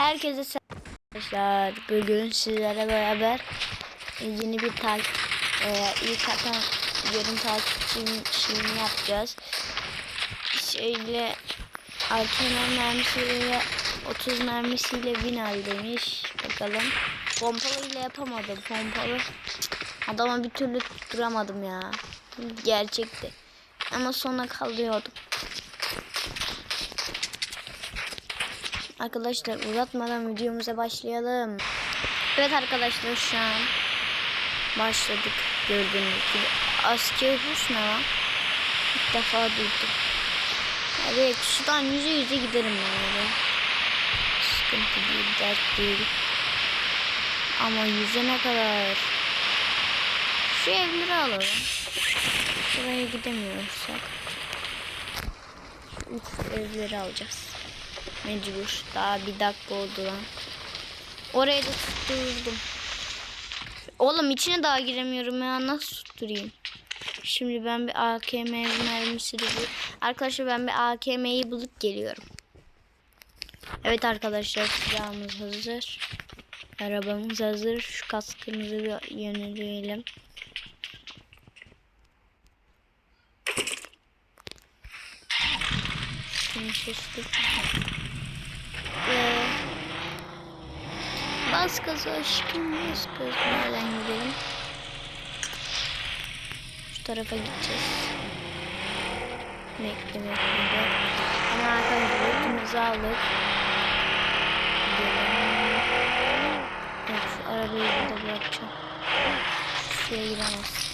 Herkese selam arkadaşlar. Bugün sizlerle beraber yeni bir takip e, ilk atan yarım takipçinin yapacağız. Şöyle altın mermisiyle 30 mermisiyle win al demiş. Bakalım. Pompalı ile yapamadım. Pompalı adama bir türlü tutturamadım ya. Gerçekti. Ama sona kalıyordum. Arkadaşlar uzatmadan videomuza başlayalım. Evet arkadaşlar şu an başladık gördüğünüz gibi. Asker Rus ne lan? İlk defa duydum. Evet şuradan yüze yüze giderim ben öyle. Sıkıntı değil, dert değil. Ama yüze ne kadar? Şu evleri alalım. Buraya gidemiyorsak. Üç evleri alacağız. Mecbur. Daha bir dakika oldu lan. Oraya da tutturdum. Oğlum içine daha giremiyorum ya. Nasıl tutturayım? Şimdi ben bir AKM mermisi bul. Arkadaşlar ben bir AKM'yi bulup geliyorum. Evet arkadaşlar silahımız hazır. Arabamız hazır. Şu kaskımızı bir yöneleyelim. Şunu seçtik. Bas gaza aşkım bas gaza. Nereden gidelim? Şu tarafa gideceğiz. Bekle bekle. Ama arkadaşlar yurtumuzu aldık. Gidelim. Evet şu arabayı burada bırakacağım. Şuraya giremez.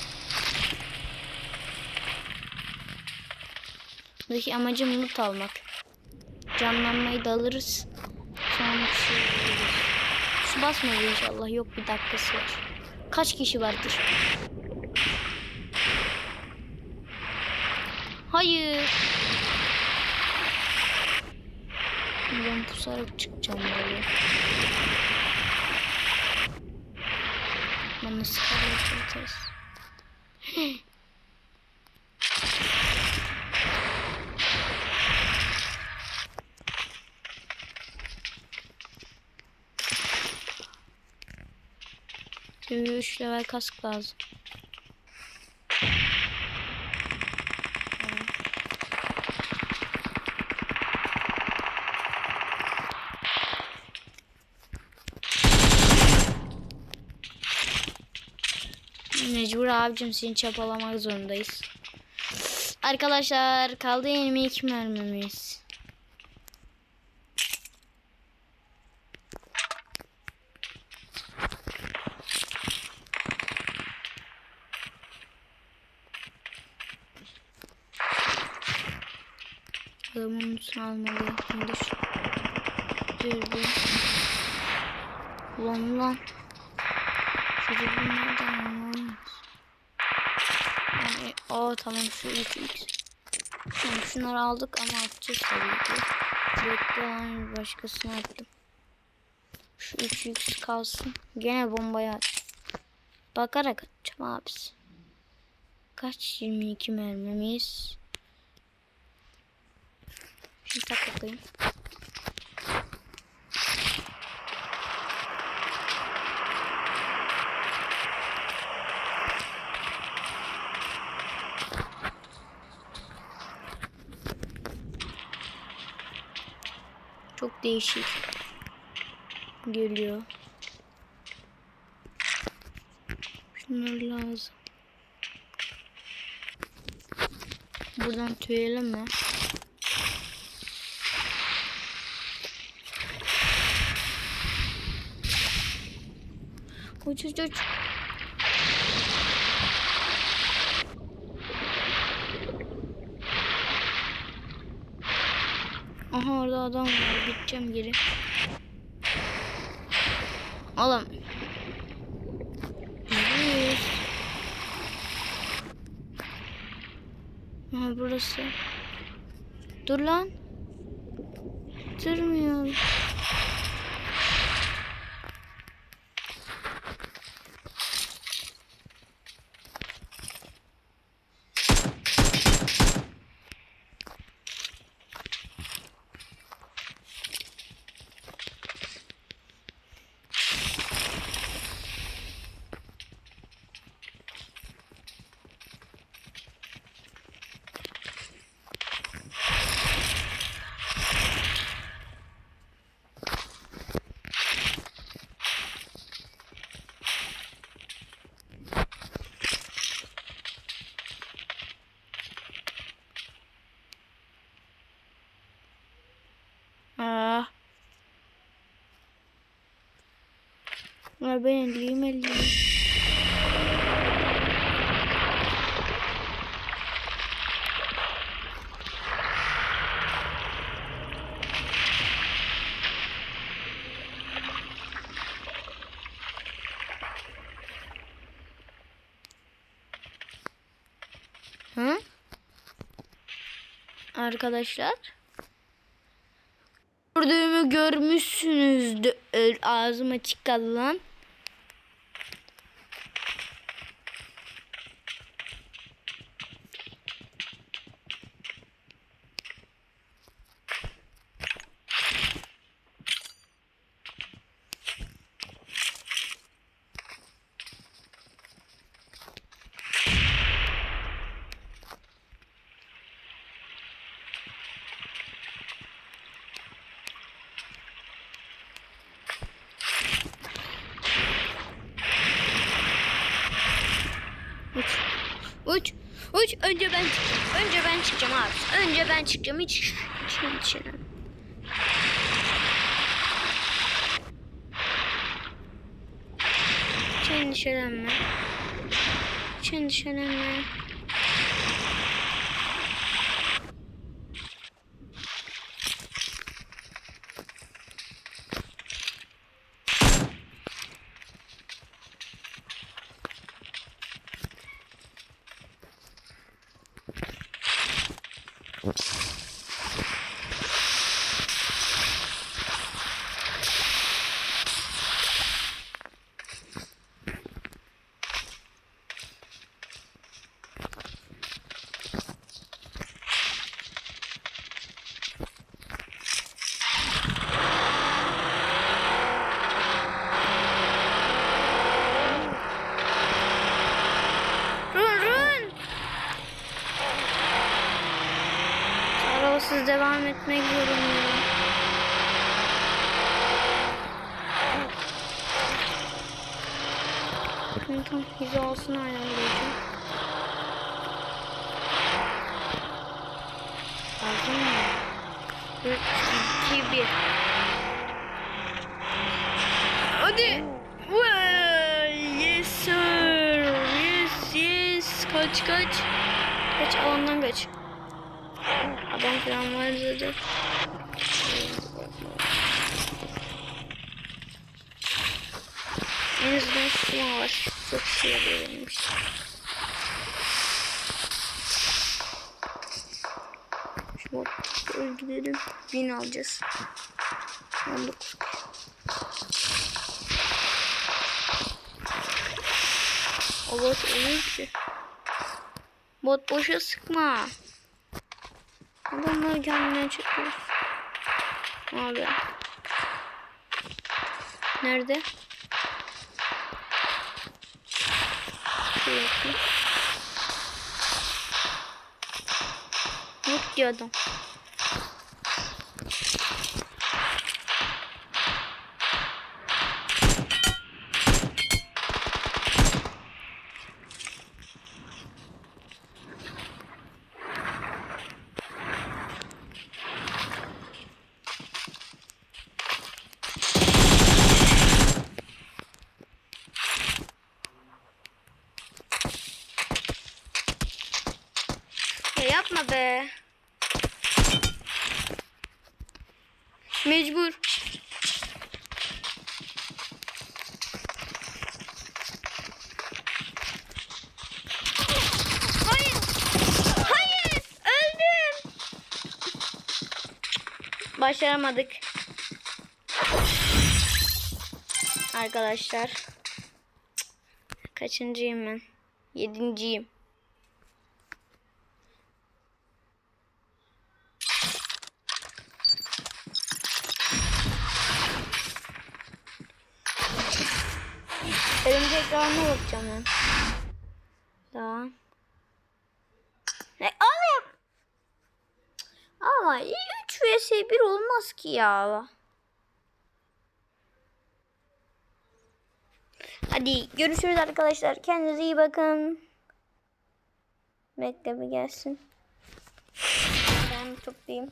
Buradaki amacım loot almak. Canlanmayı da alırız. Sonra Su basmadı inşallah. Yok bir dakikası var. Kaç kişi vardır? Hayır. Ben pusarak çıkacağım böyle. Bana sıkarlar yaparız. 3 level kask lazım. Mecbur abicim seni çapalamak zorundayız. Arkadaşlar kaldı 22 mermimiz. Üstüne almalıyım. Dur. Dur dur. Ulan ulan. Çocuk bunlardan anlamaz. Yani, o tamam şu 3x. Tamam şunları aldık ama atacağız tabii ki. Bekle lan başkasına attım. Şu 3x kalsın. Gene bombayı at. Bakarak atacağım abisi. Kaç? 22 mermimiz. Şimdi tak bakayım. Çok değişik geliyor. Şunlar lazım. Buradan tüyelim mi? Uç uç uç. Aha orada adam var. Gideceğim geri. Oğlum. Yürüyüz. Aha burası. Dur lan. Durmuyor. Ama ben elliyim elliyim. Arkadaşlar. Gördüğümü görmüşsünüzdür. Ağzım açık kaldı lan. Uç. Uç. Uç. Önce ben. Önce ben çıkacağım abi. Önce ben çıkacağım. Hiç hiç hiç. hiç. Hiç endişelenme. Hiç endişelenme. Devam etmek zorundayım. Şimdi tam hizasını ayarlayacağım. Lazım mı? 3, 2, 1. Hadi. Vay, Yes sir. Yes yes. Kaç kaç. Kaç alandan kaç. Adam falan var zaten. En azından şu var. Çok şey için. Şu bot öl gidelim. Bin alacağız. 19. O bot ölür ki. Bot boşa sıkma. Adamları kendine çekiyor. Abi. Nerede? Yok diyor adam. Ya yapma be. Mecbur. Hayır. Hayır. Öldüm. Başaramadık. Arkadaşlar. Kaçıncıyım ben? Yedinciyim. Örümcek ağına bakacağım ben. Tamam. Ne alayım? Ama 3 vs 1 olmaz ki ya. Hadi görüşürüz arkadaşlar. Kendinize iyi bakın. Bekle bir gelsin. Ben toplayayım.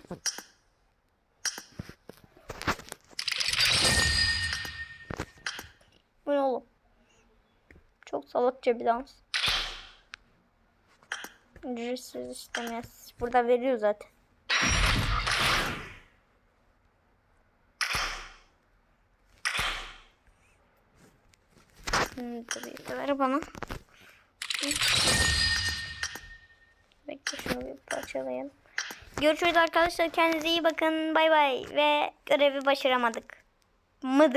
Bu ne Salakça bir dans. Ücretsiz istemez. Burada veriyor zaten. Hmm, tabii de ver bana. Bekle şunu bir parçalayalım. Görüşürüz arkadaşlar. Kendinize iyi bakın. Bay bay. Ve görevi başaramadık. Mıdık.